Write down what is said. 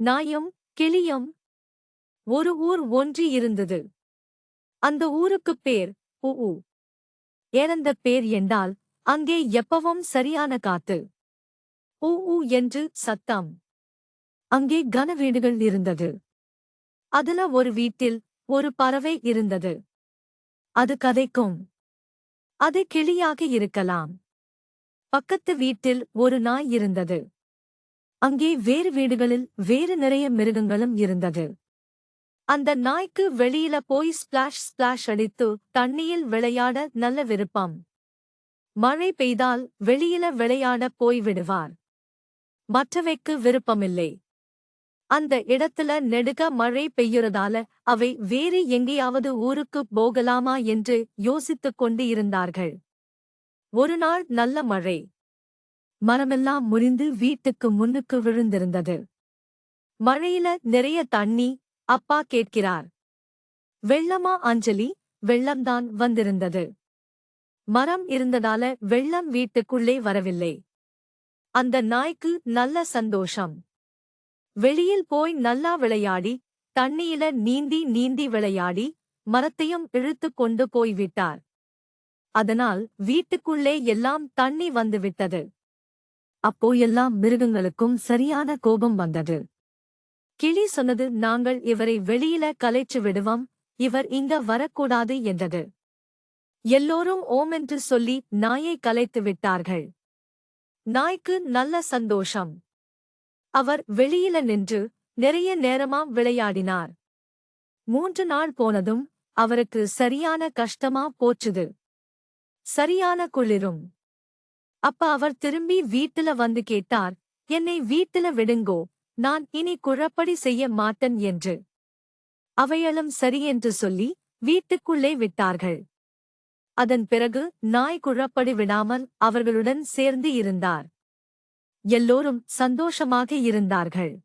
நாயும் கிளியும். ஒரு ஊர் ஒன்றி இருந்தது. அந்த ஊருக்குப் பேர் உ ஏனந்த பேர் என்றால் அங்கே எப்பவும் சரியான காத்து. உ ஊ என்று சத்தம். அங்கே கன வீடுகள் இருந்தது. அதுல ஒரு வீட்டில் ஒரு பறவை இருந்தது. அது கதைக்கும். அது கிளியாக இருக்கலாம். பக்கத்து வீட்டில் ஒரு நாய் இருந்தது. அங்கே வேறு வீடுகளில் வேறு நிறைய மிருகங்களும் இருந்தது. அந்த நாய்க்கு வெளியில போய் ஸ்பிளாஷ் ஸ்பிளாஷ் அடித்து தண்ணியில் விளையாட நல்ல விருப்பம். மழை பெய்தால் வெளியில விளையாட போய் விடுவார். மற்றவைக்கு விருப்பமில்லை. அந்த இடத்துல நெடுக மழை பெய்யுறதால அவை வேறு எங்கேயாவது ஊருக்கு போகலாமா என்று யோசித்துக் கொண்டு இருந்தார்கள் ஒரு நாள் நல்ல மழை. மரமெல்லாம் முறிந்து வீட்டுக்கு முன்னுக்கு விழுந்திருந்தது. மழையில நிறைய தண்ணி அப்பா கேட்கிறார். வெள்ளமா அஞ்சலி? வெள்ளம்தான் வந்திருந்தது. மரம் இருந்ததால வெள்ளம் வீட்டுக்குள்ளே வரவில்லை. அந்த நாய்க்கு நல்ல சந்தோஷம். வெளியில் போய் நல்லா விளையாடி தண்ணியில நீந்தி நீந்தி விளையாடி மரத்தையும் இழுத்துக் கொண்டு போய்விட்டார். அதனால் வீட்டுக்குள்ளே எல்லாம் தண்ணி வந்துவிட்டது. அப்போ எல்லாம் மிருகங்களுக்கும் சரியான கோபம் வந்தது. கிளி சொன்னது நாங்கள் இவரை வெளியில கலைச்சு விடுவோம் இவர் இங்க வரக்கூடாது என்றது. எல்லோரும் ஓம் என்று சொல்லி நாயை கலைத்து விட்டார்கள். நாய்க்கு நல்ல சந்தோஷம். அவர் வெளியில நின்று நிறைய நேரமா விளையாடினார். மூன்று நாள் போனதும் அவருக்கு சரியான கஷ்டமா போச்சுது. சரியான குளிரும். அப்ப அவர் திரும்பி வீட்டுல வந்து கேட்டார் என்னை வீட்டுல விடுங்கோ நான் இனி குழப்படி செய்ய மாட்டேன் என்று. அவையளும் சரியென்று சொல்லி வீட்டுக்குள்ளே விட்டார்கள். அதன் பிறகு நாய் குழப்படி விடாமல் அவர்களுடன் சேர்ந்து இருந்தார். எல்லோரும் சந்தோஷமாக இருந்தார்கள்.